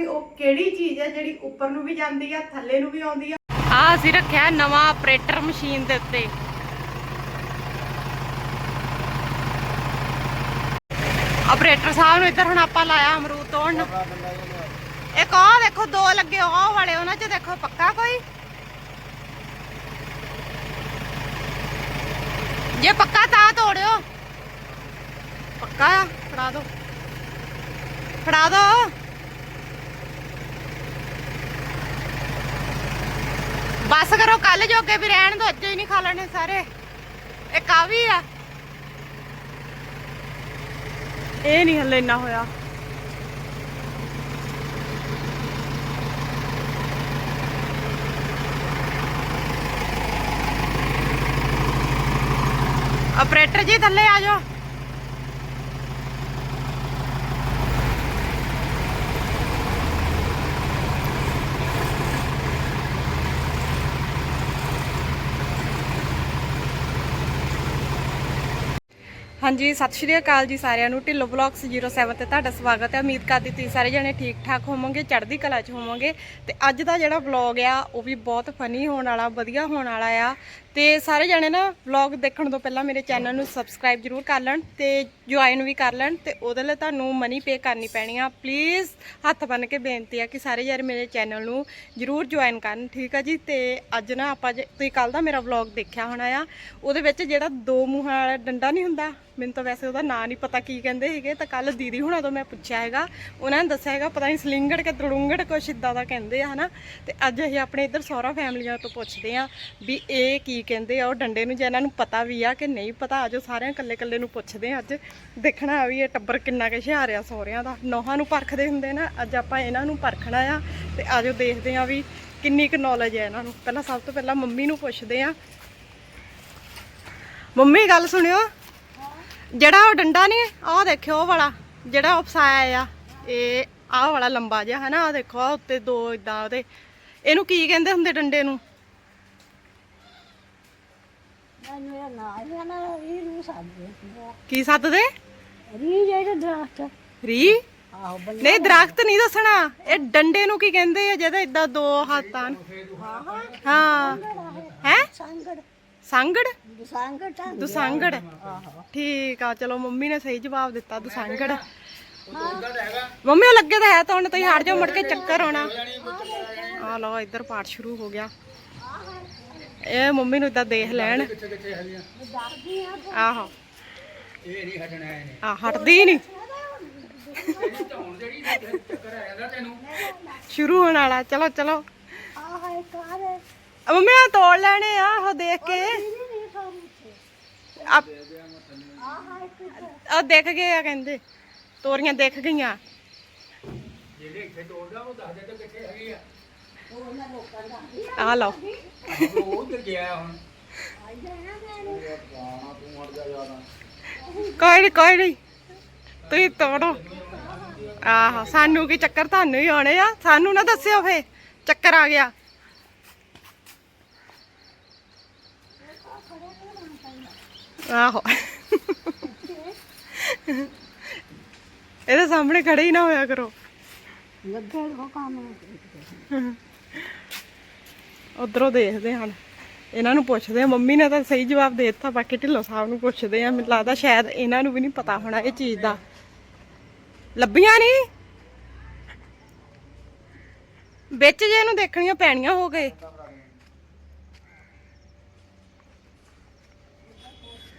ਵੀ ਉਹ ਕਿਹੜੀ ਚੀਜ਼ ਹੈ ਜਿਹੜੀ ਉੱਪਰ ਨੂੰ ਵੀ ਜਾਂਦੀ ਆ, ਥੱਲੇ ਨੂੰ ਵੀ ਆਉਂਦੀ ਆ? ਆ ਅਸੀਂ ਰੱਖਿਆ ਨਵਾਂ ਆਪਰੇਟਰ ਮਸ਼ੀਨ ਦੇ ਉੱਤੇ। ਆਪਰੇਟਰ ਸਾਹਿਬ ਨੂੰ ਇੱਧਰ ਹੁਣ ਆਪਾਂ ਲਾਇਆ ਅਮਰੂਦ ਤੋੜਨ। ਇੱਕ ਆਹ ਦੇਖੋ, ਦੋ ਲੱਗੇ ਉਹ ਵਾਲੇ, ਉਹਨਾਂ 'ਚ ਦੇਖੋ, ਪੱਕਾ ਕੋਈ? ਜੇ ਪੱਕਾ ਤਾਂ ਤੋੜਿਓ। ਪੱਕਾ ਆ, ਫੜਾ ਦੋ। ਫੜਾ ਦੋ। ਬਸ ਕਰੋ ਕੱਲ ਜੋਗੇ ਵੀ ਰਹਿਣ ਦੋ ਅੱਜ ਹੀ ਨਹੀਂ ਖਾ ਲੈਣੇ ਸਾਰੇ। ਇਹ ਕਾਵੀ ਆ। ਇਹ ਨਹੀਂ ਹੱਲੇ ਇੰਨਾ ਹੋਇਆ। ਆਪਰੇਟਰ ਜੀ ਥੱਲੇ ਆ ਜਾਓ। ਹਾਂਜੀ, ਸਤਿ ਸ਼੍ਰੀ ਅਕਾਲ ਜੀ ਸਾਰਿਆਂ ਨੂੰ। ਢਿੱਲੋ ਬਲੌਗਸ 07 ਤੇ ਤੁਹਾਡਾ ਸਵਾਗਤ ਹੈ। ਉਮੀਦ ਕਰਦੀ ਤੁਸੀਂ ਸਾਰੇ ਜਣੇ ਠੀਕ ਠਾਕ ਹੋਵੋਗੇ, ਚੜ੍ਹਦੀ ਕਲਾ 'ਚ ਹੋਵੋਗੇ। ਤੇ ਅੱਜ ਦਾ ਜਿਹੜਾ ਵਲੌਗ ਆ, ਉਹ ਵੀ ਬਹੁਤ ਫਨੀ ਹੋਣ ਵਾਲਾ, ਵਧੀਆ ਹੋਣ ਵਾਲਾ ਆ। ਤੇ ਸਾਰੇ ਜਣੇ ਨਾ ਵਲੌਗ ਦੇਖਣ ਤੋਂ ਪਹਿਲਾਂ ਮੇਰੇ ਚੈਨਲ ਨੂੰ ਸਬਸਕ੍ਰਾਈਬ ਜਰੂਰ ਕਰ ਲੈਣ ਤੇ ਜੁਆਇਨ ਵੀ ਕਰ ਲੈਣ ਤੇ ਉਹਦੇ ਲਈ ਤੁਹਾਨੂੰ ਮਨੀ ਪੇ ਕਰਨੀ ਪੈਣੀ ਆ। ਪਲੀਜ਼ ਹੱਥ ਬੰਨ ਕੇ ਬੇਨਤੀ ਆ ਕਿ ਸਾਰੇ ਯਾਰ ਮੇਰੇ ਚੈਨਲ ਨੂੰ ਜਰੂਰ ਜੁਆਇਨ ਕਰਨ, ਠੀਕ ਆ ਜੀ? ਤੇ ਅੱਜ ਨਾ ਆਪਾਂ ਜੇ ਤੁਸੀਂ ਕੱਲ ਦਾ ਮੇਰਾ ਵਲੌਗ ਦੇਖਿਆ ਹੋਣਾ ਆ। ਉਹਦੇ ਵਿੱਚ ਜਿਹੜਾ ਦੋ ਮੂੰਹਾਂ ਵਾਲਾ ਡੰਡਾ ਨਹੀਂ ਹੁੰਦਾ? ਮੈਨੂੰ ਤਾਂ ਵੈਸੇ ਉਹਦਾ ਨਾਂ ਨਹੀਂ ਪਤਾ ਕੀ ਕਹਿੰਦੇ ਹੈਗੇ, ਤਾਂ ਕੱਲ ਦੀਦੀ ਹੁਣਾਂ ਤੋਂ ਮੈਂ ਪੁੱਛਿਆ ਹੈਗਾ। ਉਹਨਾਂ ਨੇ ਦੱਸਿਆ ਹੈਗਾ, ਪਤਾ ਨਹੀਂ ਸਲਿੰਗੜ ਕੇ ਤਰੁੰਗੜ ਕੁਛ ਇਦਾਂ ਦਾ ਕਹਿੰਦੇ ਆ, ਹਨਾ? ਤੇ ਅੱਜ ਅਸੀਂ ਆਪਣੇ ਇੱਧਰ ਸਹੁਰਾ ਫੈਮਲੀਆਂ ਤੋਂ ਪੁੱਛਦੇ ਆ ਵੀ ਇਹ ਕੀ ਕਹਿੰਦੇ ਆ, ਉਹ ਡੰਡੇ ਨੂੰ ਜੇ ਇਹਨਾਂ ਨੂੰ ਪਤਾ ਵੀ ਆ ਕਿ ਨਹੀਂ ਪਤਾ ਆਜੋ ਸਾਰਿਆਂ ਕੱਲੇ ਕੱਲੇ ਨੂੰ ਪੁੱਛਦੇ ਆ। ਅੱਜ ਦੇਖਣਾ ਵੀ ਇਹ ਟੱਬਰ ਕਿੰਨਾ ਕੁ ਹੁਸ਼ਿਆਰ ਆ ਸਹੁਰਿਆਂ ਦਾ। ਨੋਹਾਂ ਨੂੰ ਪਰਖਦੇ ਹੁੰਦੇ ਨਾ, ਅੱਜ ਆਪਾਂ ਇਹਨਾਂ ਨੂੰ ਪਰਖਣਾ ਆ ਤੇ ਆਜੋ ਦੇਖਦੇ ਆ ਵੀ ਕਿੰਨੀ ਕੁ ਨੌਲੇਜ ਹੈ ਇਹਨਾਂ ਨੂੰ। ਪਹਿਲਾਂ ਸਭ ਤੋਂ ਪਹਿਲਾਂ ਮੰਮੀ ਨੂੰ ਪੁੱਛਦੇ ਆ। ਮੰਮੀ, ਗੱਲ ਸੁਣਿਓ। ਜਿਹੜਾ ਉਹ ਡੰਡਾ ਨਹੀਂ ਆਹ ਦੇਖਿਓ ਉਹ ਵਾਲਾ, ਜਿਹੜਾ ਉਹ ਫਸਾਇਆ ਆ, ਇਹ ਆਹ ਵਾਲਾ ਲੰਬਾ ਜਿਹਾ ਹੈ ਨਾ ਆਹ ਦੇਖੋ, ਆਹ ਉੱਤੇ ਦੋ ਇਦਾਂ ਉਹਦੇ। ਇਹਨੂੰ ਕੀ ਕਹਿੰਦੇ ਹੁੰਦੇ ਡੰਡੇ ਨੂੰ? ਮੇਰਾ ਨਾਂ ਹੈ ਨਾ ਇਹ ਨੂੰ ਸਾਡੇ ਕੀ ਸੱਦਦੇ ਰੀ ਜਿਹੜੇ ਦਰਖਤ। ਰੀ? ਆਹੋ ਬੱਲੇ ਨਹੀਂ ਦਰਖਤ ਨਹੀਂ ਦੱਸਣਾ। ਇਹ ਡੰਡੇ ਨੂੰ ਕੀ ਕਹਿੰਦੇ ਆ ਜਿਹਦੇ ਇਦਾਂ ਦੋ ਹੱਥਾਂ ਹਾਂ। ਹੈ? ਸੰਗੜ। ਸੰਗੜ? ਸੰਗੜ ਤਾਂ ਦੁਸੰਗੜ। ਠੀਕ ਆ ਚਲੋ ਮੰਮੀ ਨੇ ਸਹੀ ਜਵਾਬ ਦਿੱਤਾ ਦੁਸੰਗੜ। ਮੰਮੀ ਉਹ ਲੱਗੇ ਤਾਂ ਹੈ ਤਾਂ ਹੁਣ ਤੁਸੀਂ ਹਟ ਜਾਓ ਮੁੜ ਕੇ ਚੱਕਰ ਆਉਣਾ। ਆ ਲਓ ਇੱਧਰ ਪਾਠ ਸ਼ੁਰੂ ਹੋ ਗਿਆ। ਇਹ ਮੰਮੀ ਨੂੰ ਇਦਾਂ ਦੇਖ ਲੈਣ। ਆਹੋ। ਇਹ ਨਹੀਂ ਹਟਣਾ ਇਹਨੇ ਆ ਹਟਦੀ ਨਹੀਂ ਹੁਣ ਜਿਹੜੀ ਚੱਕਰ ਆ ਜਾਂਦਾ ਤੈਨੂੰ। ਸ਼ੁਰੂ ਹੋਣ ਵਾਲਾ ਚਲੋ ਚਲੋ। ਆਹ ਕਾਰ ਆ ਮੰਮੀ ਆ ਤੋੜ ਲੈਣੇ ਆ ਉਹ ਦੇਖ ਕੇ। ਆ ਆ ਦੇਖ ਗਏ ਆ ਕਹਿੰਦੇ। ਤੋਰੀਆਂ ਦੇਖ ਗਈਆਂ। ਜਿਹੜੇ ਇੱਥੇ ਤੋੜਦਾ ਉਹ ਦੱਸ ਦੇ ਤੇ ਕਿੱਥੇ ਹੈਗੀ ਆ। ਆ ਲਓ। ਉਧਰ ਗਿਆ ਹੁਣ ਕੋਈ ਨਹੀਂ ਕੋਈ ਨਹੀਂ ਤੁਸੀਂ ਤੋੜੋ। ਆਹੋ, ਸਾਨੂੰ ਕੀ ਚੱਕਰ? ਤੁਹਾਨੂੰ ਹੀ ਆਉਣੇ ਆ। ਸਾਨੂੰ ਨਾ ਦੱਸਿਓ ਫੇ। ਚੱਕਰ ਆ ਗਿਆ। ਆਹੋ। ਇਹਦੇ ਸਾਹਮਣੇ ਖੜੇ ਹੀ ਨਾ ਹੋਇਆ ਕਰੋ। ਲੱਗੇ ਕੰਮ। ਉਧਰੋਂ ਦੇਖਦੇ ਹਨ। ਇਹਨਾਂ ਨੂੰ ਪੁੱਛਦੇ ਆ, ਮੰਮੀ ਨੇ ਤਾਂ ਸਹੀ ਜਵਾਬ ਦੇ ਦਿੱਤਾ, ਬਾਕੀ ਢਿੱਲੋਂ ਸਾਹਿਬ ਨੂੰ ਪੁੱਛਦੇ ਆ। ਮੈਨੂੰ ਲੱਗਦਾ ਸ਼ਾਇਦ ਇਹਨਾਂ ਨੂੰ ਵੀ ਨਹੀਂ ਪਤਾ ਹੋਣਾ ਇਹ ਚੀਜ਼ ਦਾ। ਲੱਭੀਆਂ ਨਹੀਂ ਵਿੱਚ ਜੇ ਇਹਨੂੰ ਦੇਖਣੀਆਂ ਪੈਣੀਆਂ ਹੋ ਗਏ।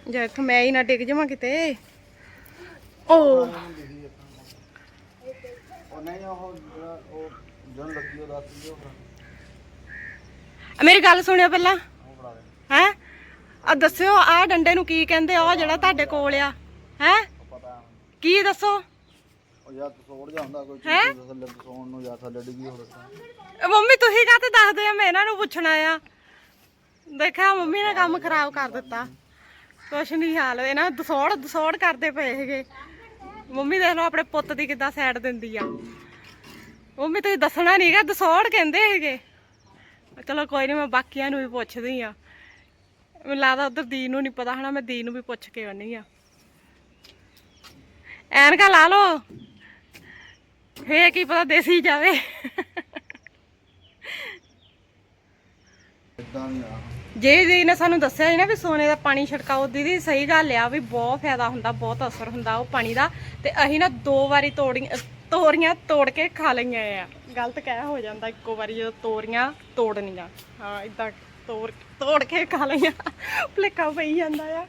ਜੇ ਇੱਥੋਂ ਮੈਂ ਹੀ ਨਾ ਡਿੱਗ ਜਾਵਾਂ ਕਿਤੇ। ਓ। ਉਹ ਨਹੀਂ, ਉਹ ਉਹ ਜਨ ਲੱਗੀ, ਉਹ ਦੱਸ ਦਿਓ ਮੇਰੀ ਗੱਲ ਸੁਣਿਓ ਪਹਿਲਾਂ। ਹੈ? ਆ ਦੱਸਿਓ ਆ ਡੰਡੇ ਨੂੰ ਕੀ ਕਹਿੰਦੇ ਆ? ਉਹ ਜਿਹੜਾ ਤੁਹਾਡੇ ਕੋਲ ਆ। ਹੈ? ਕੀ ਦੱਸੋ? ਉਹ ਜਾਂ ਤਸੋੜ ਜਾ ਹੁੰਦਾ ਕੋਈ ਹੈਂ? ਚੀਜ਼ ਥੱਲੇ ਤਸੋੜ ਨੂੰ ਜਾਂ ਥੱਲੇ ਡਿੱਗੀ ਹੋਵੇ ਇਹ ਮੰਮੀ ਤੁਸੀਂ ਕਾਹਤੇ ਦੱਸਦੇ ਆ? ਮੈਂ ਇਹਨਾਂ ਨੂੰ ਪੁੱਛਣਾ ਆ। ਦੇਖਿਆ ਮੰਮੀ ਨੇ ਕੰਮ ਖਰਾਬ ਕਰ ਦਿੱਤਾ। ਕੁਛ ਨਹੀਂ ਹਾਲ ਇਹਨਾਂ ਦਸੌੜ ਦਸੌੜ ਕਰਦੇ ਪਏ ਹੈਗੇ ਮੰਮੀ ਦੇਖ ਲਓ ਆਪਣੇ ਪੁੱਤ ਦੀ ਕਿੱਦਾਂ ਸਾਈਡ ਦਿੰਦੀ ਆ। ਮੰਮੀ ਤੁਸੀਂ ਦੱਸਣਾ ਨਹੀਂਗਾ ਦਸੌੜ ਕਹਿੰਦੇ ਹੈਗੇ ਚਲੋ ਕੋਈ ਨਹੀਂ ਮੈਂ ਬਾਕੀਆਂ ਨੂੰ ਵੀ ਪੁੱਛਦੀ ਆ। ਮੈਨੂੰ ਲੱਗਦਾ ਉਧਰ ਦੀ ਨੂੰ ਨਹੀਂ ਪਤਾ ਹਨਾ ਮੈਂ ਦੀ ਨੂੰ ਵੀ ਪੁੱਛ ਕੇ ਆਉਣੀ ਆ। ਐਨਕਾ ਲਾ ਲਓ। ਫੇ ਕੀ ਪਤਾ ਦੇਸੀ ਜਾਵੇ। ਜੇ ਜੀ ਨੇ ਸਾਨੂੰ ਦੱਸਿਆ ਸੀ ਨਾ ਵੀ ਸੋਨੇ ਦਾ ਪਾਣੀ ਛੜਕਾਓ ਦੀਦੀ ਸਹੀ ਗੱਲ ਆ ਵੀ ਬਹੁਤ ਫਾਇਦਾ ਹੁੰਦਾ ਬਹੁਤ ਅਸਰ ਹੁੰਦਾ ਉਹ ਪਾਣੀ ਦਾ। ਤੇ ਅਸੀਂ ਨਾ ਦੋ ਵਾਰੀ ਤੋੜੀਆਂ ਤੋਰੀਆਂ ਤੋੜ ਕੇ ਖਾ ਲਈਆਂ ਆ। ਗਲਤ ਕਹਿ ਹੋ ਜਾਂਦਾ ਇੱਕੋ ਵਾਰੀ ਜਦੋਂ ਤੋਰੀਆਂ ਤੋੜਨੀਆਂ। ਹਾਂ ਇਦਾਂ ਤੋੜ ਤੋੜ ਕੇ ਖਾ ਲਈਆਂ। ਭੁਲੇਖਾ ਪਈ ਜਾਂਦਾ ਆ।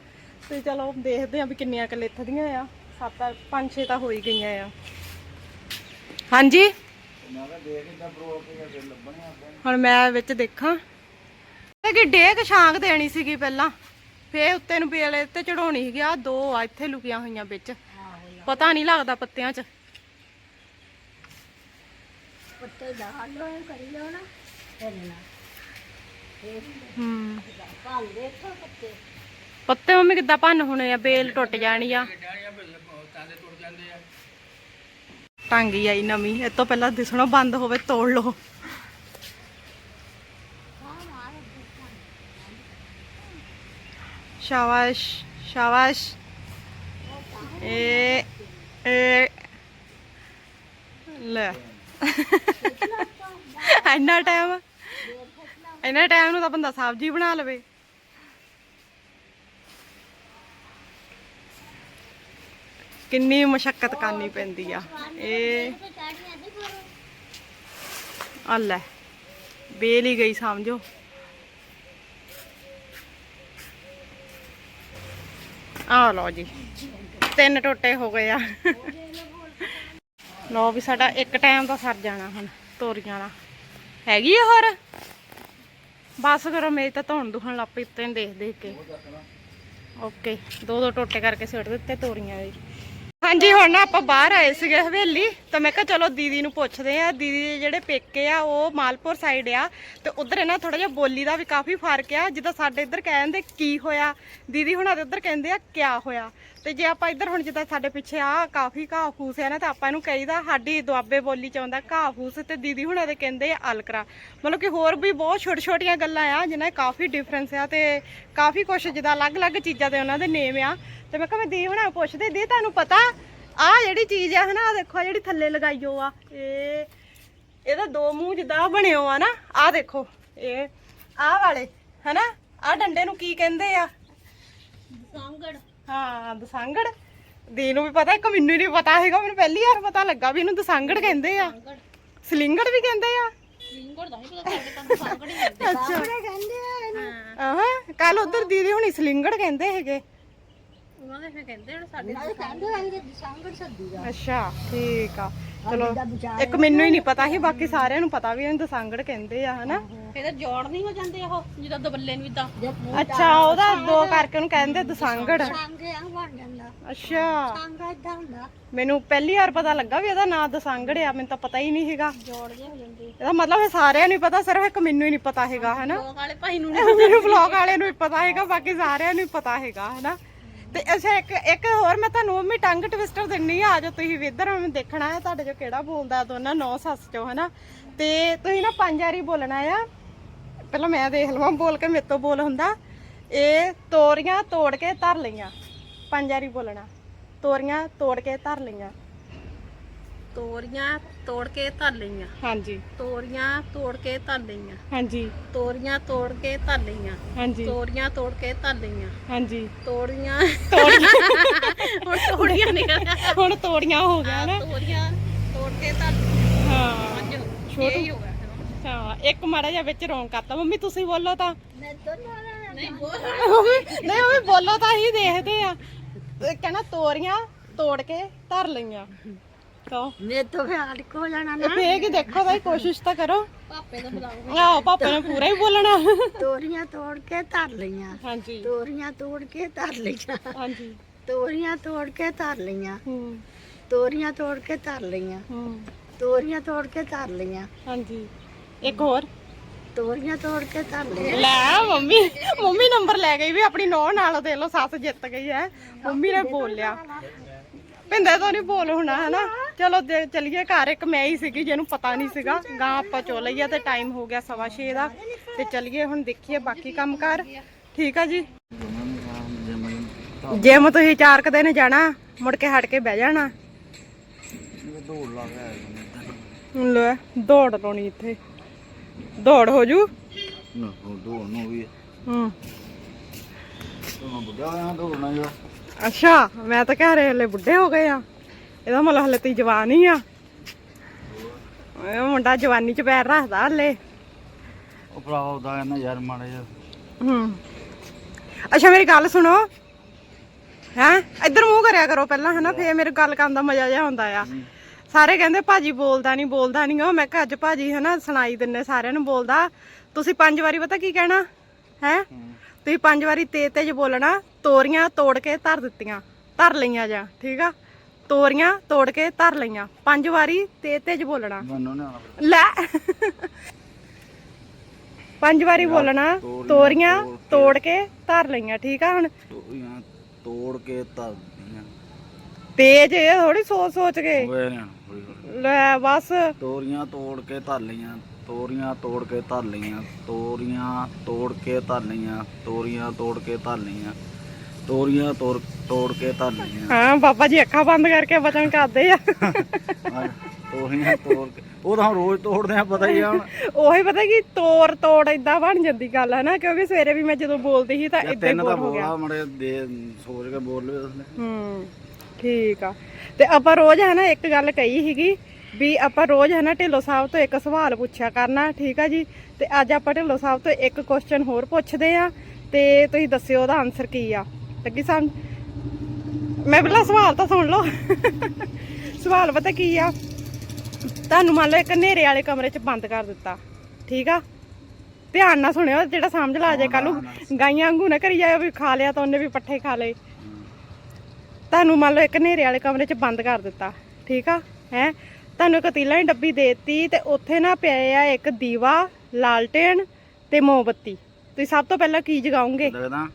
ਤੇ ਚਲੋ ਦੇਖਦੇ ਆ ਵੀ ਕਿੰਨੀਆਂ ਕੁ ਲਿੱਥਦੀਆਂ ਆ। ਸੱਤ, ਪੰਜ, ਛੇ ਤਾਂ ਹੋ ਹੀ ਗਈਆਂ ਆ। ਹਾਂਜੀ? ਹੁਣ ਮੈਂ ਵਿੱਚ ਦੇਖਾਂ। ਕਿ ਡੇਕ ਛਾਂਗ ਦੇਣੀ ਸੀਗੀ ਪਹਿਲਾਂ। ਫੇਰ ਉੱਤੇ ਨੂੰ ਬੇਲੇ ਤੇ ਚੜਾਉਣੀ ਸੀਗੀ। ਆ ਦੋ ਆ, ਇੱਥੇ ਲੁਕੀਆਂ ਹੋਈਆਂ ਵਿੱਚ। ਪਤਾ ਨਹੀਂ ਲੱਗਦਾ ਪੱਤਿਆਂ 'ਚ। ਪੱਤੇ ਦਾਲ ਲੋ ਕਰੀ ਲਓ ਨਾ। ਫਿਰ ਨਾ ਹੂੰ ਦੇਖੋ ਪੱਤੇ ਪੱਤੇ ਮੰਮੀ ਕਿੱਦਾਂ ਭੰਨ ਹੋਣੇ ਆ ਬੇਲ ਟੁੱਟ ਜਾਣੀ ਆ। ਟਾਂਗੀ ਆਈ ਨਵੀਂ ਇਹ ਤੋਂ ਪਹਿਲਾਂ ਦਿਸਣੋਂ ਬੰਦ ਹੋਵੇ ਤੋੜ ਲਓ। ਸ਼ਾਬਾਸ਼ ਸ਼ਾਬਾਸ਼। ਏ ਏ ਲੈ। ਇੰਨਾ ਟਾਈਮ ਇੰਨਾ ਟਾਈਮ ਨੂੰ ਤਾਂ ਬੰਦਾ ਸਬਜ਼ੀ ਬਣਾ ਲਵੇ। ਕਿੰਨੀ ਮੁਸ਼ਕਲ ਕਰਨੀ ਪੈਂਦੀ ਆ। ਇਹ ਆ ਲੈ, ਬੇਲ ਹੀ ਗਈ ਸਮਝੋ। ਆ ਲਓ ਜੀ, ਤਿੰਨ ਟੋਟੇ ਹੋ ਗਏ ਆ। ਲਓ ਵੀ ਸਾਡਾ ਇੱਕ ਟਾਈਮ ਦਾ ਸਰ ਜਾਣਾ ਹੁਣ, ਤੋਰੀਆਂ ਦਾ ਹੈਗੀ ਆ ਹੋਰ? ਬਸ ਕਰੋ, ਮੇਰੀ ਤਾਂ ਧੌਣ ਦੁਖਣ ਲੱਗ ਪਈ ਤੈਨੂੰ ਦੇਖ ਦੇਖ ਕੇ। ਓਕੇ ਦੋ ਦੋ ਟੋਟੇ ਕਰਕੇ ਸਿੱਟ ਦਿੱਤੇ ਤੋਰੀਆਂ ਦੇ। ਹਾਂਜੀ, ਹੁਣ ਨਾ ਆਪਾਂ ਬਾਹਰ ਆਏ ਸੀਗੇ ਹਵੇਲੀ, ਤਾਂ ਮੈਂ ਕਿਹਾ ਚਲੋ ਦੀਦੀ ਨੂੰ ਪੁੱਛਦੇ ਆ ਦੀਦੀ ਦੇ ਜਿਹੜੇ ਪੇਕੇ ਆ, ਉਹ ਮਾਲਪੁਰ ਸਾਈਡ ਆ। ਤੇ ਉਧਰ ਇਹਨਾਂ ਥੋੜਾ ਜਿਹਾ ਬੋਲੀ ਦਾ ਵੀ ਕਾਫੀ ਫ਼ਰਕ ਆ, ਜਿੱਦਾਂ ਸਾਡੇ ਇੱਧਰ ਕਹਿੰਦੇ ਕੀ ਹੋਇਆ। ਦੀਦੀ ਹੁਣਾਂ ਦੇ ਉੱਧਰ ਕਹਿੰਦੇ ਆ ਕਿਆ ਹੋਇਆ। ਤੇ ਜੇ ਆਪਾਂ ਇੱਧਰ ਹੁਣ ਜਿੱਦਾਂ ਸਾਡੇ ਪਿੱਛੇ ਆ ਕਾਫੀ ਘਾਹ ਫੂਸ ਆ ਨਾ, ਤਾਂ ਆਪਾਂ ਇਹਨੂੰ ਕਹੀਦਾ ਸਾਡੀ ਦੁਆਬੇ ਬੋਲੀ ਚ ਆਉਂਦਾ ਘਾਹ ਫੂਸ ਤੇ ਦੀਦੀ ਹੁਣਾਂ ਦੇ ਕਹਿੰਦੇ ਆ ਅਲਕਰਾ। ਮਤਲਬ ਕਿ ਹੋਰ ਵੀ ਬਹੁਤ ਛੋਟੀ ਛੋਟੀਆਂ ਗੱਲਾਂ ਆ, ਜਿਨ੍ਹਾਂ 'ਚ ਕਾਫੀ ਡਿਫਰੈਂਸ ਆ ਤੇ ਕਾਫੀ ਕੁਝ ਜਿੱਦਾਂ ਅਲੱਗ-ਅਲੱਗ ਚੀਜ਼ਾਂ ਦੇ ਉਹਨਾਂ ਦੇ ਨੇਮ ਆ। ਤੇ ਮੈਂ ਕਿਹਾ ਮੈਂ ਦੀਦੀ ਹੁਣਾਂ ਪੁੱਛਦੇ ਦੀ ਤੁਹਾਨੂੰ ਪਤਾ ਆ ਜਿਹੜੀ ਚੀਜ਼ ਆ ਹਨਾ ਆਹ ਦੇਖੋ ਆਹ ਜਿਹੜੀ ਥੱਲੇ ਲਗਾਈ ਹੋ ਆ ਇਹ ਇਹਦਾ ਦੋ ਮੂੰਹ ਜਿੱਦਾਂ ਬਣੇ ਹੋ ਆ ਨਾ ਆ ਦੇਖੋ ਇਹ ਆਹ ਵਾਲੇ ਹਨਾ ਆ ਡੰਡੇ ਨੂੰ ਕੀ ਕਹਿੰਦੇ ਆ? ਸੰਗੜ ਹਾਂ ਦਸਾਂਗੜ। ਦੀ ਨੂੰ ਵੀ ਪਤਾ ਇੱਕ ਮੈਨੂੰ ਹੀ ਨਹੀਂ ਪਤਾ ਹੈਗਾ ਮੈਨੂੰ ਪਹਿਲੀ ਵਾਰ ਪਤਾ ਲੱਗਾ ਵੀ ਇਹਨੂੰ ਦਸਾਂਗੜ ਕਹਿੰਦੇ ਆ। ਸਲਿੰਗੜ ਵੀ ਕਹਿੰਦੇ ਆ? ਸਿੰਗੜ ਦਾ ਨਹੀਂ ਪਤਾ ਸਾਡੇ ਤਾਂ ਸੰਗੜ ਹੀ ਕਹਿੰਦੇ ਅੱਛਾ। ਕਹਿੰਦੇ ਆ ਇਹਨੂੰ। ਆਹਾਂ ਕੱਲ ਉਧਰ ਦੀਦੀ ਹੁਣੀ ਸਲਿੰਗੜ ਕਹਿੰਦੇ ਹੈਗੇ ਉਹਨਾਂ ਦੇ ਫੇ ਕਹਿੰਦੇ ਹੁਣ ਸਾਡੇ ਨਾਲ ਕਹਿੰਦੇ ਆ ਸੰਗੜ ਸੱਦੀ ਦਾ ਅੱਛਾ ਠੀਕ ਆ। ਚਲੋ ਇੱਕ ਮੈਨੂੰ ਹੀ ਨਹੀਂ ਪਤਾ ਸੀ ਬਾਕੀ ਸਾਰਿਆਂ ਨੂੰ ਪਤਾ ਵੀ ਇਹਨੂੰ ਦਸਾਂਗੜ ਕਹਿੰਦੇ ਆ ਹਨਾ? ਇਹਦਾ ਜੋੜ ਨਹੀਂ ਹੋ ਜਾਂਦੇ ਉਹ ਜਿੱਦਾਂ ਦਬੱਲੇ ਨੂੰ ਇਦਾਂ ਅੱਛਾ ਉਹਦਾ ਦੋ ਕਰਕੇ ਉਹਨੂੰ ਕਹਿੰਦੇ ਦਸਾਂਗੜ ਸੰਗੇ ਆ ਬਣ ਜਾਂਦਾ। ਅੱਛਾ। ਸੰਗਾ ਇਦਾਂ ਹੁੰਦਾ। ਮੈਨੂੰ ਪਹਿਲੀ ਵਾਰ ਪਤਾ ਲੱਗਾ ਵੀ ਇਹਦਾ ਨਾਂ ਦਸਾਂਗੜ ਆ ਮੈਨੂੰ ਤਾਂ ਪਤਾ ਹੀ ਨਹੀਂ ਹੈਗਾ ਜੋੜ ਜੇ ਹੋ ਜਾਂਦੇ। ਇਹਦਾ ਮਤਲਬ ਇਹ ਸਾਰਿਆਂ ਨੂੰ ਪਤਾ ਸਿਰਫ ਇੱਕ ਮੈਨੂੰ ਹੀ ਨਹੀਂ ਪਤਾ ਹੈਗਾ ਹਨਾ? ਵਾਲੇ ਭਾਈ ਨੂੰ ਮੈਨੂੰ ਵਲੌਗ ਵਾਲੇ ਨੂੰ ਹੀ ਪਤਾ ਹੈਗਾ ਬਾਕੀ ਸਾਰਿਆਂ ਨੂੰ ਪਤਾ ਹੈਗਾ ਹਨਾ? ਤੇ ਅੱਛਾ, ਇੱਕ ਇੱਕ ਹੋਰ ਮੈਂ ਤੁਹਾਨੂੰ ਮੰਮੀ ਟੰਗ ਟਵਿਸਟਰ ਦਿੰਨੀ ਆ, ਆਜੋ ਤੁਸੀਂ ਵੀ ਇੱਧਰ ਮੈਂ ਦੇਖਣਾ ਹੈ ਤੁਹਾਡੇ ਚੋਂ ਕਿਹੜਾ ਬੋਲਦਾ ਦੋਨਾਂ ਨੌ ਸੱਸ ਚੋਂ, ਹਨਾ? ਤੇ ਤੁਸੀਂ ਨਾ ਪੰਜ ਵਾਰੀ ਬੋਲਣਾ ਆ। ਪਹਿਲਾਂ ਮੈਂ ਦੇਖ ਲਵਾਂ ਬੋਲ ਕੇ ਮੇਰੇ ਤੋਂ ਬੋਲ ਹੁੰਦਾ। ਇਹ ਤੋਰੀਆਂ ਤੋੜ ਕੇ ਧਰ ਲਈਆਂ। ਪੰਜ ਵਾਰੀ ਬੋਲਣਾ। ਤੋਰੀਆਂ ਤੋੜ ਕੇ ਧਰ ਲਈਆਂ। ਤੋਰੀਆਂ ਤੋੜ ਕੇ ਧਰ ਲਈਆਂ। ਹਾਂਜੀ। ਤੋਰੀਆਂ ਤੋੜ ਕੇ ਧਰ ਲਈਆਂ। ਹਾਂਜੀ। ਤੋਰੀਆਂ ਤੋੜ ਕੇ ਧਰ ਲਈਆਂ। ਹਾਂਜੀ। ਤੋਰੀਆਂ ਤੋੜ ਕੇ ਧਰ ਲਈਆਂ। ਹਾਂਜੀ। ਤੋੜੀਆਂ ਤੋੜੀਆਂ ਹੁਣ ਤੋੜੀਆਂ ਨਿਕਲ ਹੁਣ ਤੋੜੀਆਂ ਹੋ ਗਿਆ ਨਾ। ਤੋਰੀਆਂ ਤੋੜ ਕੇ ਧਰ ਲਈਆਂ। ਹਾਂ। ਛੋਟੂ। ਹੀ ਹੋ ਗਿਆ। ਹਾਂ ਇੱਕ ਮਾੜਾ ਜਿਹਾ ਵਿੱਚ ਰੌਂਗ ਕਰਤਾ। ਮੰਮੀ ਤੁਸੀਂ ਬੋਲੋ ਤਾਂ। ਨਹੀਂ ਬੋਲ। ਮੰਮੀ ਨਹੀਂ ਮੰਮੀ ਬੋਲੋ ਤਾਂ ਹੀ ਦੇਖਦੇ ਆ। ਕਹਿੰਦਾ ਤੋਰੀਆਂ ਤੋੜ ਕੇ ਧਰ ਲਈਆਂ। ਕਹੋ ਮੇਰੇ ਤੋਂ ਖਿਆਲ ਹੋ ਜਾਣਾ ਇਹ ਫੇਰ ਕੀ ਦੇਖੋ ਭਾਈ ਕੋਸ਼ਿਸ਼ ਤਾਂ ਕਰੋ। ਪਾਪੇ ਦਾ ਬੁਲਾਓ। ਆਹੋ ਪਾਪੇ ਨੇ ਪੂਰਾ ਹੀ ਬੋਲਣਾ। ਤੋਰੀਆਂ ਤੋੜ ਕੇ ਧਰ ਲਈਆਂ। ਹਾਂਜੀ। ਤੋਰੀਆਂ ਤੋੜ ਕੇ ਧਰ ਲਈਆਂ। ਹਾਂਜੀ। ਤੋਰੀਆਂ ਤੋੜ ਕੇ ਧਰ ਲਈਆਂ। ਹੂੰ। ਤੋਰੀਆਂ ਤੋੜ ਕੇ ਧਰ ਲਈਆਂ। ਹੂੰ। ਤੋਰੀਆਂ ਤੋੜ ਕੇ ਧਰ ਲਈਆਂ। ਹਾਂਜੀ। ਇੱਕ ਹੋਰ। ਤੋਰੀਆਂ ਤੋੜ ਕੇ ਧਰ ਲਈਆਂ। ਲੈ ਮੰਮੀ। ਮੰਮੀ ਨੰਬਰ ਲੈ ਗਈ ਵੀ ਆਪਣੀ ਨੌ ਨਾਲ ਦੇ ਲੋ ਸੱਸ ਜਿੱਤ ਗਈ ਹੈ। ਮੰਮੀ ਨੇ ਬੋਲਿਆ। ਪਿੰਦੇ ਤੋਂ ਨਹੀਂ ਬੋਲ ਹੋਣਾ ਹਨਾ? ਚਲੋ ਦੇ- ਚੱਲੀਏ ਘਰ। ਇੱਕ ਮੈਂ ਹੀ ਸੀਗੀ ਜਿਹਨੂੰ ਪਤਾ ਨਹੀਂ ਸੀਗਾ। ਗਾਂ ਆਪਾਂ ਚੋ ਲਈਏ ਤੇ ਟਾਈਮ ਹੋ ਗਿਆ ਸਵਾ ਛੇ ਦਾ। ਤੇ ਚੱਲੀਏ ਹੁਣ ਦੇਖੀਏ ਬਾਕੀ ਕੰਮ ਕਰ ਠੀਕ ਆ ਜੀ? ਜਿਮ ਤੁਸੀਂ ਚਾਰ ਕੁ ਦਿਨ ਜਾਣਾ ਮੁੜ ਕੇ ਹਟ ਕੇ ਬਹਿ ਜਾਣਾ। ਲਾ ਦੌੜ ਲਾਉਣੀ ਇੱਥੇ। ਦੌੜ ਹੋ ਜੂ? ਨਾ ਉਹ ਦੋ ਨੂੰ ਵੀ ਹੂੰ। ਤੂੰ ਬੁੱਢਾ ਹੋਇਆ ਦੌੜਨਾ ਜੋ ਅੱਛਾ ਮੈਂ ਤਾਂ ਕਹਿ ਰਹੇ ਹਲੇ ਬੁੱਢੇ ਹੋ ਗਏ ਆ। ਇਹਦਾ ਮਤਲਬ ਹਲੇ ਤੀ ਜਵਾਨ ਹੀ ਆ। ਇਹ ਮੁੰਡਾ ਜਵਾਨੀ ਚ ਪੈਰ ਰੱਖਦਾ ਹਲੇ। ਉਹ ਭਰਾਵਾ ਉਹਦਾ ਕਹਿੰਦਾ ਯਾਰ ਮਾੜਾ ਜਿਹਾ। ਹੂੰ। ਅੱਛਾ ਮੇਰੀ ਗੱਲ ਸੁਣੋ। ਹੈਂ? ਇੱਧਰ ਮੂੰਹ ਕਰਿਆ ਕਰੋ ਪਹਿਲਾਂ ਹਨਾ? ਫੇਰ ਮੇਰੇ ਗੱਲ ਕਰਨ ਦਾ ਮਜ਼ਾ ਜਿਹਾ ਹੁੰਦਾ ਆ। ਸਾਰੇ ਕਹਿੰਦੇ ਭਾਜੀ ਬੋਲਦਾ ਨਹੀਂ ਬੋਲਦਾ ਨਹੀਂ ਉਹ ਮੈਂ ਕਿਹਾ ਅੱਜ ਭਾਜੀ ਹਨਾ ਸੁਣਾਈ ਦਿੰਨੇ ਸਾਰਿਆਂ ਨੂੰ ਬੋਲਦਾ। ਤੁਸੀਂ ਪੰਜ ਵਾਰੀ ਪਤਾ ਕੀ ਕਹਿਣਾ? ਹੈ। ਤੁਸੀਂ ਪੰਜ ਵਾਰੀ ਤੇਜ਼ ਤੇਜ਼ ਬੋਲਣਾ ਤੋਰੀਆਂ ਤੋੜ ਕੇ ਧਰ ਦਿੱਤੀਆਂ ਧਰ ਲਈਆਂ ਜਾਂ ਠੀਕ ਆ? ਤੋਰੀਆਂ ਤੋੜ ਕੇ ਧਰ ਲਈਆਂ ਪੰਜ ਵਾਰੀ ਤੇਜ਼ ਤੇਜ਼ ਬੋਲਣਾ। ਲੈ। ਪੰਜ ਵਾਰੀ ਬੋਲਣਾ ਤੋਰੀਆਂ ਤੋੜ ਕੇ। ਧਰ ਲਈਆਂ ਠੀਕ ਆ ਹੁਣ? ਤੋਰੀਆਂ ਤੋੜ ਕੇ ਧਰਦੀਆਂ ਤੇਜ਼ ਇਹ ਥੋੜੀ ਸੋਚ ਸੋਚ ਕੇ। ਲੈ ਬਸ। ਤੋਰੀਆਂ ਤੋੜ ਕੇ ਧਰ ਲਈਆਂ। ਤੋਰੀਆਂ ਤੋੜ ਕੇ ਧਰ ਲਈਆਂ ਤੋਰੀਆਂ ਤੋੜ ਕੇ ਧਰ ਲਈਆਂ ਤੋਰੀਆਂ ਤੋੜ ਕੇ ਧਰ ਲਈਆਂ ਤੋਰੀਆਂ ਤੋੜ ਤੋੜ ਕੇ ਧਰ ਲਈਆਂ। ਹਾਂ ਬਾਬਾ ਜੀ ਅੱਖਾਂ ਬੰਦ ਕਰਕੇ ਬਚਨ ਕਰਦੇ ਆ। ਤੋਰੀਆਂ ਤੋੜ ਕੇ ਉਹ ਤਾਂ ਰੋਜ਼ ਤੋੜਦੇ ਆ ਪਤਾ ਹੀ ਆ ਹੁਣ। ਉਹੀ ਪਤਾ ਕੀ ਤੋੜ ਤੋੜ ਇਦਾਂ ਬਣ ਜਾਂਦੀ ਗੱਲ ਹੈ ਨਾ ਕਿਉਂਕਿ ਸਵੇਰੇ ਵੀ ਮੈਂ ਜਦੋਂ ਬੋਲਦੀ ਸੀ ਤਾਂ ਇਦਾਂ ਹੀ ਬੋਲ ਹੋ ਗਿਆ। ਮੜੇ ਦੇ ਸੋਚ ਕੇ ਬੋਲ ਲਿਓ ਉਸਨੇ। ਹੂੰ ਠੀਕ ਆ। ਤੇ ਆਪਾਂ ਰੋਜ਼ ਹੈ ਨਾ ਇੱਕ ਗੱਲ ਕਹੀ ਸੀਗੀ ਵੀ ਆਪਾਂ ਰੋਜ਼ ਹੈ ਨਾ ਢਿੱਲੋਂ ਸਾਹਿਬ ਤੋਂ ਇੱਕ ਸਵਾਲ ਪੁੱਛਿਆ ਕਰਨਾ ਠੀਕ ਆ ਜੀ? ਤੇ ਅੱਜ ਆਪਾਂ ਢਿੱਲੋਂ ਸਾਹਿਬ ਤੋਂ ਇੱਕ ਕੁਐਸਚਨ ਹੋਰ ਪੁੱਛਦੇ ਆ ਤੇ ਤੁਸੀਂ ਦੱਸਿਓ ਉਹਦਾ ਆਨਸਰ ਕੀ ਆ? ਲੱਗੀ ਸਮਝ ਮੈਂ ਪਹਿਲਾਂ ਸਵਾਲ ਤਾਂ ਸੁਣ ਲਓ। ਸਵਾਲ ਪਤਾ ਕੀ ਆ? ਤੁਹਾਨੂੰ ਮੰਨ ਲਓ ਇੱਕ ਹਨੇਰੇ ਵਾਲੇ ਕਮਰੇ 'ਚ ਬੰਦ ਕਰ ਦਿੱਤਾ ਠੀਕ ਆ? ਧਿਆਨ ਨਾਲ ਸੁਣਿਓ ਜਿਹੜਾ ਸਮਝ ਲਾ ਜੇ ਕੱਲ ਨੂੰ ਗਾਈਆਂ ਵਾਂਗੂ ਨਾ ਕਰੀ ਜਾਇਓ ਵੀ ਖਾ ਲਿਆ ਤਾਂ ਉਹਨੇ ਵੀ ਪੱਠੇ ਖਾ ਲਏ। ਤੁਹਾਨੂੰ ਮੰਨ ਲਓ ਇੱਕ ਹਨੇਰੇ ਵਾਲੇ ਕਮਰੇ 'ਚ ਬੰਦ ਕਰ ਦਿੱਤਾ ਠੀਕ ਆ? ਹੈ? ਤੁਹਾਨੂੰ ਇੱਕ ਤੀਲਾਂ ਦੀ ਡੱਬੀ ਦੇਤੀ ਤੇ ਉੱਥੇ ਨਾ ਪਿਆ ਆ ਇੱਕ ਦੀਵਾ ਲਾਲਟੇਨ ਤੇ ਮੋਮਬੱਤੀ। ਤੁਸੀਂ ਸਭ ਤੋਂ ਪਹਿਲਾਂ ਕੀ ਜਗਾਉਂਗੇ ਲੱਗਦਾ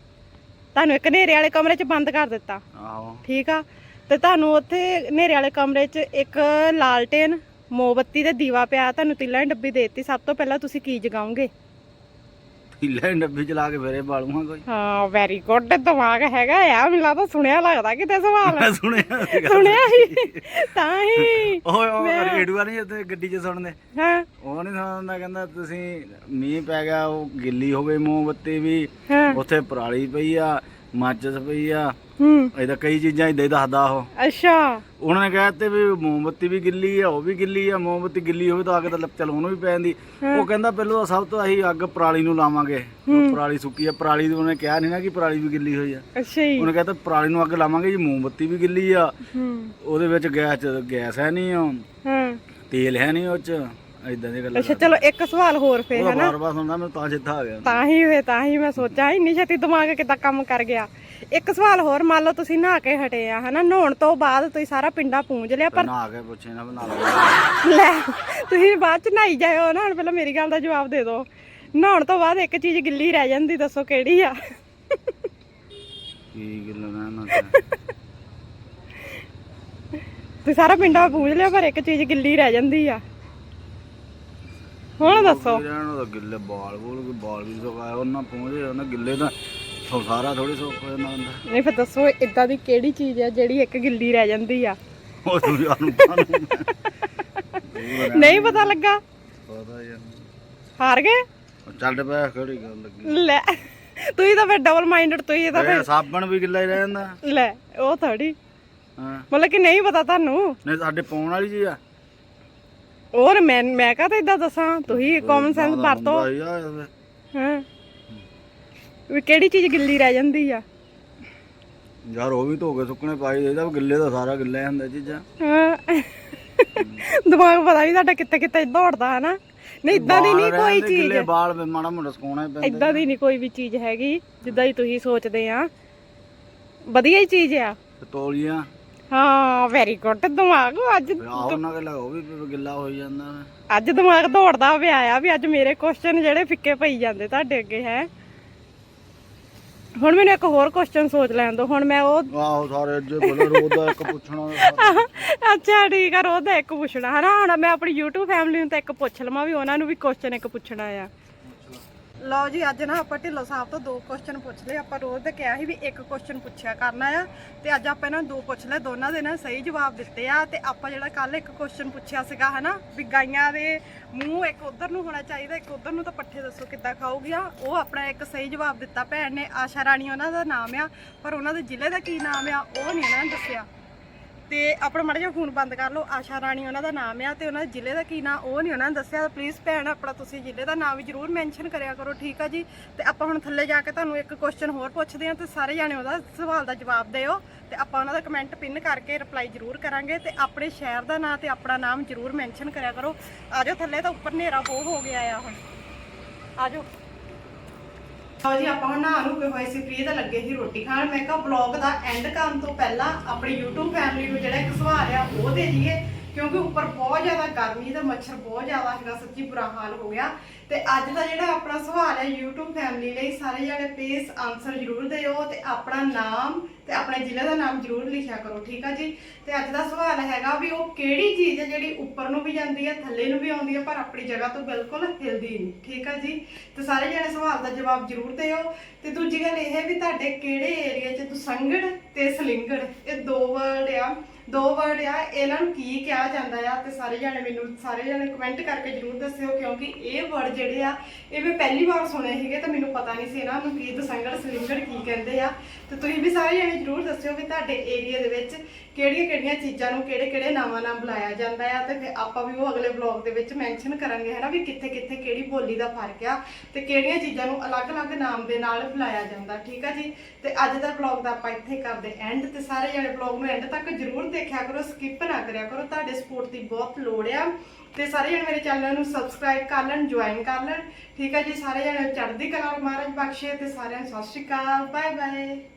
ਤੁਹਾਨੂੰ ਇੱਕ ਹਨੇਰੇ ਵਾਲੇ ਕਮਰੇ 'ਚ ਬੰਦ ਕਰ ਦਿੱਤਾ। ਆਹੋ। ਠੀਕ ਆ? ਤੇ ਤੁਹਾਨੂੰ ਉੱਥੇ ਹਨੇਰੇ ਵਾਲੇ ਕਮਰੇ 'ਚ ਇੱਕ ਲਾਲਟੇਨ ਮੋਮਬੱਤੀ ਤੇ ਦੀਵਾ ਪਿਆ ਤੁਹਾਨੂੰ ਤੀਲਾਂ ਦੀ ਡੱਬੀ ਦੇਤੀ। ਸਭ ਤੋਂ ਪਹਿਲਾਂ ਤੁਸੀਂ ਕੀ ਜਗਾਉਂਗੇ ਹੀਲੇ ਡੱਬੀ ਚਲਾ ਕੇ ਫੇਰੇ ਬਾਲੂਆਂ ਕੋਈ। ਹਾਂ ਵੈਰੀ ਗੁੱਡ ਦਿਮਾਗ ਹੈਗਾ ਆ ਮੈਨੂੰ ਲੱਗਦਾ ਸੁਣਿਆ ਲੱਗਦਾ ਕਿਤੇ ਸਵਾਲ। ਮੈਂ ਸੁਣਿਆ ਸੀਗਾ। ਸੁਣਿਆ ਸੀ ਤਾਂ ਹੀ। ਓਏ ਉਹ ਰੇਡੂਆ ਨਹੀਂ ਜਿੱਥੇ ਗੱਡੀ 'ਚ ਸੁਣਦੇ। ਹਾਂ। ਉਹ ਨਹੀਂ ਸੁਣਦਾ ਕਹਿੰਦਾ ਤੁਸੀਂ ਮੀਂਹ ਪੈ ਗਿਆ ਉਹ ਗਿੱਲੀ ਹੋ ਗਈ ਮੋਮਬੱਤੀ ਵੀ। ਹਾਂ। ਉੱਥੇ ਪਰਾਲੀ ਪਈ ਆ ਮਾਚਸ ਪਈ ਆ। ਹੂੰ। ਇਹਦਾ ਕਈ ਚੀਜ਼ਾਂ ਇਦਾਂ ਹੀ ਦੱਸਦਾ ਉਹ। ਅੱਛਾ। ਉਹਨਾਂ ਨੇ ਕਹਿ ਦਿੱਤੇ ਵੀ ਮੋਮਬੱਤੀ ਵੀ ਗਿੱਲੀ ਆ ਉਹ ਵੀ ਗਿੱਲੀ ਆ ਮੋਮਬੱਤੀ ਗਿੱਲੀ ਹੋਵੇ ਤਾਂ ਅੱਗ ਤਾਂ ਚੱਲ ਉਹਨੂੰ ਵੀ ਪੈ ਜਾਂਦੀ। ਉਹ ਕਹਿੰਦਾ ਪਹਿਲਾਂ ਤਾਂ ਸਭ ਤੋਂ ਅਸੀਂ ਅੱਗ ਪਰਾਲੀ ਨੂੰ ਲਾਵਾਂਗੇ। ਉਹ ਪਰਾਲੀ ਸੁੱਕੀ ਆ ਪਰਾਲੀ ਦੀ ਉਹਨੇ ਕਿਹਾ ਨਹੀਂ ਨਾ ਕਿ ਪਰਾਲੀ ਵੀ ਗਿੱਲੀ ਹੋਈ ਆ। ਅੱਛਾ ਜੀ। ਉਹਨੇ ਕਹਿੰਦਾ ਪਰਾਲੀ ਨੂੰ ਅੱਗ ਲਾਵਾਂਗੇ ਜੀ ਮੋਮਬੱਤੀ ਵੀ ਗਿੱਲੀ ਆ। ਹੂੰ। ਉਹਦੇ ਵਿੱਚ ਗੈਸ ਗੈਸ ਹੈ ਨਹੀਂ ਹਾਂ। ਤੇਲ ਹੈ ਨਹੀਂ ਉਹ ਚ। ਇਦਾਂ ਦੀ ਗੱਲਾਂ ਅੱਛਾ ਚਲੋ ਇੱਕ ਸਵਾਲ ਹੋਰ ਫੇਰ ਉਹਦਾ ਹਨਾ ਬਾਰ ਬਾਰ ਸੁਣਦਾ ਮੈਨੂੰ ਤਾਂ ਜਿੱਥਾ ਆ ਗਿਆ। ਤਾਂ ਹੀ ਹੋਏ ਤਾਂ ਹੀ ਮੈਂ ਸੋਚਿਆ ਇੰਨੀ ਛੇਤੀ ਦਿਮਾਗ ਕਿੱਦਾਂ ਕੰਮ ਕਰ ਗਿਆ। ਇੱਕ ਸਵਾਲ ਹੋਰ ਮੰਨ ਲਓ ਤੁਸੀਂ ਨਹਾ ਕੇ ਹਟੇ ਆ ਹਨਾ ਨਹਾਉਣ ਤੋਂ ਬਾਅਦ ਤੁਸੀਂ ਸਾਰਾ ਪਿੰਡਾ ਪੂੰਝ ਲਿਆ ਪਰ ਨਾ ਆ ਕੇ ਪੁੱਛੇ ਨਾ ਬਣਾ ਲਾ ਲੈ ਤੁਸੀਂ ਬਾਅਦ ਚ ਨਹਾਈ ਜਾਇਓ ਨਾ ਹੁਣ ਪਹਿਲਾਂ ਮੇਰੀ ਗੱਲ ਦਾ ਜਵਾਬ ਦੇ ਦਿਓ। ਨਹਾਉਣ ਤੋਂ ਬਾਅਦ ਇੱਕ ਚੀਜ਼ ਗਿੱਲੀ ਰਹਿ ਜਾਂਦੀ ਦੱਸੋ ਕਿਹੜੀ ਆ? ਕੀ ਗੱਲਾਂ ਨਾ ਨਾ ਤੁਸੀਂ ਸਾਰਾ ਪਿੰਡਾ ਪੂੰਝ ਲਿਆ ਪਰ ਇੱਕ ਚੀਜ਼ ਗਿੱਲੀ ਰਹਿ ਜਾਂਦੀ ਆ। ਹੁਣ ਦੱਸੋ। ਰਹਿਣ ਉਹਦਾ ਗਿੱਲੇ ਬਾਲ ਬੋਲ ਕੇ ਬਾਲ ਵੀ ਸੁਕਾਇਆ ਉਹਨਾਂ ਪਹੁੰਚੇ ਉਹਨਾਂ ਗਿੱਲੇ ਤਾਂ ਸਾਰਾ ਥੋੜੀ ਸੁੱਕ ਜਾਂਦਾ ਹੁੰਦਾ ਨਹੀਂ ਫਿਰ ਦੱਸੋ ਇਦਾਂ ਦੀ ਕਿਹੜੀ ਚੀਜ਼ ਆ ਜਿਹੜੀ ਇੱਕ ਗਿੱਲੀ ਰਹਿ ਜਾਂਦੀ ਆ? ਉਹ ਨਹੀਂ। ਪਤਾ ਲੱਗਾ? ਪਤਾ ਯਾਰ ਹਾਰ ਗਏ? ਚੱਲ ਪਿਆ ਕਿਹੜੀ ਗੱਲ ਲੱਗੀ? ਲੈ ਤੁਸੀਂ ਤਾਂ ਫਿਰ ਡਬਲ ਮਾਈਂਡਡ ਤੁਸੀਂ ਤਾਂ ਇਹ ਸਾਬਣ ਵੀ ਗਿੱਲਾ ਹੀ ਰਹਿ ਜਾਂਦਾ। ਫਿਰ ਲੈ ਉਹ ਥੋੜੀ ਹਾਂ। ਮਤਲਬ ਕਿ ਨਹੀਂ ਪਤਾ ਤੁਹਾਨੂੰ? ਨਹੀਂ ਸਾਡੇ ਪਾਉਣ ਵਾਲੀ ਜੀ ਆ। ਹੋਰ ਮੈਂ ਮੈਂ ਕਹਤਾ ਇਦਾਂ ਦੱਸਾਂ? ਤੁਸੀਂ ਕਾਮਨ ਸੈਂਸ ਵਰਤੋ। ਹੀ ਵੀ ਕਿਹੜੀ ਚੀਜ਼ ਗਿੱਲੀ ਰਹਿ ਜਾਂਦੀ ਆ? ਯਾਰ ਉਹ ਵੀ ਧੋ ਕੇ ਸੁੱਕਣੇ ਪਾਈ ਇਹਦਾ ਵੀ ਗਿੱਲੇ ਦਾ ਸਾਰਾ ਗਿੱਲੇ ਹੁੰਦਾ ਚੀਜ਼ਾਂ। ਹਾਂ। ਦਿਮਾਗ ਪਤਾ ਨਹੀਂ ਸਾਡਾ ਕਿੱਥੇ ਕਿੱਥੇ ਦੌੜਦਾ ਹੈ ਨਾ ਨਹੀਂ ਇਦਾਂ ਦੀ ਨਹੀਂ ਕੋਈ ਚੀਜ਼ ਗਿੱਲੇ ਬਾਲ ਵੀ ਮਾੜਾ ਮੋਟਾ ਸੁਕਾਉਣਾ ਪੈਂਦਾ ਇਦਾਂ ਦੀ ਨਹੀਂ ਕੋਈ ਵੀ ਚੀਜ਼ ਹੈਗੀ ਜਿੱਦਾਂ ਹੀ ਤੁਸੀਂ ਸੋਚਦੇ ਆ। ਵਧੀਆ ਹੀ ਚੀਜ਼ ਆ। ਤੇ ਤੋਲੀਆਂ। ਹਾਂ ਵੈਰੀ ਗੁੱਡ ਦਿਮਾਗ ਅੱਜ ਆਹ ਉਹਨਾਂ ਕੇ ਉਹ ਵੀ ਗਿੱਲਾ ਹੋਈ ਜਾਂਦਾ ਅੱਜ ਦਿਮਾਗ ਦੌੜਦਾ ਪਿਆ ਆ ਵੀ ਅੱਜ ਮੇਰੇ ਕੁਐਸਚਨ ਜਿਹੜੇ ਫਿੱਕੇ ਪਈ ਜਾਂਦੇ ਤੁਹਾਡੇ ਅੱਗੇ ਹੈ। ਹੁਣ ਮੈਨੂੰ ਇੱਕ ਹੋਰ ਕੁਐਸਚਨ ਸੋਚ ਲੈਣ ਦਿਓ ਹੁਣ ਮੈਂ ਉਹ ਆਹੋ ਸਾਰੇ ਅੱਜੇ ਬੋਲੇ ਰੋਜ਼ ਦਾ ਇੱਕ ਪੁੱਛਣਾ ਅੱਛਾ ਠੀਕ ਆ ਉਹਦਾ ਇੱਕ ਪੁੱਛਣਾ। ਹਨਾ ਹੁਣ ਮੈਂ ਆਪਣੀ YouTube ਫੈਮਿਲੀ ਨੂੰ ਤਾਂ ਇੱਕ ਪੁੱਛ ਲਵਾਂ ਵੀ ਉਹਨਾਂ ਨੂੰ ਵੀ ਕੁਐਸਚਨ ਇੱਕ ਪੁੱਛਣਾ ਆ। ਲਓ ਜੀ, ਅੱਜ ਨਾ ਆਪਾਂ ਢਿੱਲੋਂ ਸਾਹਿਬ ਤੋਂ ਦੋ ਕੁਐਸਚਨ ਪੁੱਛ ਲਏ। ਆਪਾਂ ਰੋਜ਼ ਤੇ ਕਿਹਾ ਸੀ ਵੀ ਇੱਕ ਕੁਐਸਚਨ ਪੁੱਛਿਆ ਕਰਨਾ ਆ ਤੇ ਅੱਜ ਆਪਾਂ ਇਹਨਾਂ ਨੂੰ ਦੋ ਪੁੱਛ ਲਏ। ਦੋਨਾਂ ਦੇ ਨਾ ਸਹੀ ਜਵਾਬ ਦਿੱਤੇ ਆ ਤੇ ਆਪਾਂ ਜਿਹੜਾ ਕੱਲ ਇੱਕ ਕੁਐਸਚਨ ਪੁੱਛਿਆ ਸੀਗਾ, ਹਨਾ, ਵੀ ਗਾਈਆਂ ਦੇ ਮੂੰਹ ਇੱਕ ਉਧਰ ਨੂੰ ਹੋਣਾ ਚਾਹੀਦਾ, ਇੱਕ ਉਧਰ ਨੂੰ ਤਾਂ ਪੱਠੇ ਦੱਸੋ ਕਿੱਦਾਂ ਖਾਊਗੀਆਂ। ਉਹ ਆਪਣਾ ਇੱਕ ਸਹੀ ਜਵਾਬ ਦਿੱਤਾ ਭੈਣ ਨੇ। ਆਸ਼ਾ ਰਾਣੀ ਉਹਨਾਂ ਦਾ ਨਾਮ ਆ, ਪਰ ਉਹਨਾਂ ਦੇ ਜ਼ਿਲ੍ਹੇ ਦਾ ਕੀ ਨਾਮ ਆ, ਉਹ ਨਹੀਂ ਉਹਨਾਂ ਨੇ ਦੱਸਿਆ। ਤੇ ਆਪਣਾ ਮਾੜਾ ਜਿਹਾ ਫੋਨ ਬੰਦ ਕਰ ਲਓ, ਆਸ਼ਾ ਰਾਣੀ ਉਹਨਾਂ ਦਾ ਨਾਮ ਆ ਤੇ ਉਹਨਾਂ ਦੇ ਜ਼ਿਲ੍ਹੇ ਦਾ ਕੀ ਨਾਮ ਉਹ ਨਹੀਂ ਉਹਨਾਂ ਨੇ ਦੱਸਿਆ। ਪਲੀਜ਼ ਭੈਣ, ਆਪਣਾ ਤੁਸੀਂ ਜ਼ਿਲ੍ਹੇ ਦਾ ਨਾਮ ਵੀ ਜ਼ਰੂਰ ਮੈਂਸ਼ਨ ਕਰਿਆ ਕਰੋ, ਠੀਕ ਆ ਜੀ? ਤੇ ਆਪਾਂ ਹੁਣ ਥੱਲੇ ਜਾ ਕੇ ਤੁਹਾਨੂੰ ਇੱਕ ਕੁਐਸਚਨ ਹੋਰ ਪੁੱਛਦੇ ਹਾਂ ਤੇ ਸਾਰੇ ਜਾਣੇ ਉਹਦਾ ਸਵਾਲ ਦਾ ਜਵਾਬ ਦਿਓ ਤੇ ਆਪਾਂ ਉਹਨਾਂ ਦਾ ਕਮੈਂਟ ਪਿੰਨ ਕਰਕੇ ਰਿਪਲਾਈ ਜ਼ਰੂਰ ਕਰਾਂਗੇ ਤੇ ਆਪਣੇ ਸ਼ਹਿਰ ਦਾ ਨਾਮ ਤੇ ਆਪਣਾ ਨਾਮ ਜ਼ਰੂਰ ਮੈਂਸ਼ਨ ਕਰਿਆ ਕਰੋ। ਆਜੋ ਥੱਲੇ ਤਾਂ ਉੱਪਰ ਹਨੇਰਾ ਬਹੁਤ ਹੋ ਗਿਆ ਆ ਹੁਣ। ਆਜੋ ਹਾਂ ਜੀ, ਆਪਾਂ ਹੁਣ ਨਹਾ ਨੂੰ ਕੇ ਹੋਏ ਸੀ ਫ੍ਰੀ ਤਾਂ ਲੱਗੇ ਸੀ ਰੋਟੀ ਖਾਣ। ਮੈਂ ਕਿਹਾ ਵਲੌਗ ਦਾ ਐਂਡ ਕਰਨ ਤੋਂ ਪਹਿਲਾਂ ਆਪਣੀ YouTube ਫੈਮਿਲੀ ਨੂੰ ਜਿਹੜਾ ਇੱਕ ਸਵਾਲ ਆ, ਉਹ ਦੇ ਦਈਏ, ਕਿਉਂਕਿ ਉੱਪਰ ਬਹੁਤ ਜ਼ਿਆਦਾ ਗਰਮੀ ਤੇ ਮੱਛਰ ਬਹੁਤ ਜ਼ਿਆਦਾ ਹੈਗਾ, ਸੱਚੀ ਬੁਰਾ ਹਾਲ ਹੋ ਗਿਆ। ਤੇ ਅੱਜ ਦਾ ਜਿਹੜਾ ਆਪਣਾ ਸਵਾਲ ਹੈ YouTube ਫੈਮਿਲੀ ਲਈ ਸਾਰੇ ਜਣੇ ਪਲੀਜ਼ ਆਨਸਰ ਜ਼ਰੂਰ ਦਿਓ ਤੇ ਆਪਣਾ ਨਾਮ ਤੇ ਆਪਣੇ ਜ਼ਿਲ੍ਹੇ ਦਾ ਨਾਮ ਜ਼ਰੂਰ ਲਿਖਿਆ ਕਰੋ, ਠੀਕ ਆ ਜੀ? ਤੇ ਅੱਜ ਦਾ ਸਵਾਲ ਹੈਗਾ ਵੀ ਉਹ ਕਿਹੜੀ ਚੀਜ਼ ਹੈ ਜਿਹੜੀ ਉੱਪਰ ਨੂੰ ਵੀ ਜਾਂਦੀ ਹੈ, ਥੱਲੇ ਨੂੰ ਵੀ ਆਉਂਦੀ ਹੈ, ਪਰ ਆਪਣੀ ਜਗ੍ਹਾ ਤੋਂ ਬਿਲਕੁਲ ਹਿਲਦੀ ਨਹੀਂ, ਠੀਕ ਆ ਜੀ? ਤੇ ਸਾਰੇ ਜਣੇ ਸਵਾਲ ਦਾ ਜਵਾਬ ਜ਼ਰੂਰ ਦਿਓ। ਤੇ ਦੂਜੀ ਗੱਲ ਇਹ ਹੈ ਵੀ ਤੁਹਾਡੇ ਕਿਹੜੇ ਏਰੀਆ 'ਚ ਦੁਸੰਗੜ ਤੇ ਸਲਿੰਗੜ, ਇਹ ਦੋ ਵਰਡ ਆ। ਦੋ ਵਰਡ ਆ, ਇਹਨਾਂ ਨੂੰ ਕੀ ਕਿਹਾ ਜਾਂਦਾ ਆ ਤੇ ਸਾਰੇ ਜਣੇ ਮੈਨੂੰ, ਸਾਰੇ ਜਣੇ ਕਮੈਂਟ ਕਰਕੇ ਜਰੂਰ ਦੱਸਿਓ, ਕਿਉਂਕਿ ਇਹ ਵਰਡ ਜਿਹੜੇ ਆ, ਇਹ ਮੈਂ ਪਹਿਲੀ ਵਾਰ ਸੁਣੇ ਸੀਗੇ ਤਾਂ ਮੈਨੂੰ ਪਤਾ ਨਹੀਂ ਸੀ ਇਹਨਾਂ ਨੂੰ ਕੀ ਦਸੰਗੜ ਸਲਿੰਗੜ ਕੀ ਕਹਿੰਦੇ ਆ। ਤੇ ਤੁਸੀਂ ਵੀ ਸਾਰੇ ਜਣੇ ਜਰੂਰ ਦੱਸਿਓ ਵੀ ਤੁਹਾਡੇ ਏਰੀਆ ਦੇ ਵਿੱਚ ਕਿਹੜੀਆਂ ਕਿਹੜੀਆਂ ਚੀਜ਼ਾਂ ਨੂੰ ਕਿਹੜੇ ਕਿਹੜੇ ਨਾਵਾਂ ਨਾਲ ਬੁਲਾਇਆ ਜਾਂਦਾ ਆ ਤੇ ਫਿਰ ਆਪਾਂ ਵੀ ਉਹ ਅਗਲੇ ਵਲੌਗ ਦੇ ਵਿੱਚ ਮੈਂਸ਼ਨ ਕਰਾਂਗੇ, ਹਨਾ, ਵੀ ਕਿੱਥੇ ਕਿੱਥੇ ਕਿਹੜੀ ਬੋਲੀ ਦਾ ਫ਼ਰਕ ਆ ਤੇ ਕਿਹੜੀਆਂ ਚੀਜ਼ਾਂ ਨੂੰ ਅਲੱਗ-ਅਲੱਗ ਨਾਮ ਦੇ ਨਾਲ ਬੁਲਾਇਆ ਜਾਂਦਾ, ਠੀਕ ਆ ਜੀ? ਤੇ ਅੱਜ ਦਾ ਵਲੌਗ ਦਾ ਆਪਾਂ ਇੱਥੇ ਕਰਦੇ ਐਂਡ ਤੇ ਸਾਰੇ ਜਣੇ ਵਲੌਗ ਨੂੰ ਐਂਡ ਤੱਕ ਜਰੂਰ ਦੇਖਿਆ ਕਰੋ ਸਕਿਪ ਨਾ ਕਰਿਆ ਕਰੋ। ਤੁਹਾਡੇ ਸਪੋਰਟ ਦੀ ਬਹੁਤ ਲੋੜ ਆ। ਤੇ ਸਾਰੇ ਜਣੇ ਮੇਰੇ ਚੈਨਲ ਨੂੰ ਸਬਸਕ੍ਰਾਈਬ ਕਰ ਲੈਣ ਜੁਆਇਨ ਕਰ ਲੈਣ। ਠੀਕ ਆ ਜੀ, ਸਾਰੇ ਜਣੇ ਚੜ੍ਹਦੀ ਕਲਾ ਮਹਾਰਾਜ ਬਖਸ਼ੇ ਤੇ ਸਾਰਿਆਂ ਨੂੰ ਸਤਿ ਸ਼੍ਰੀ ਅਕਾਲ। Bye bye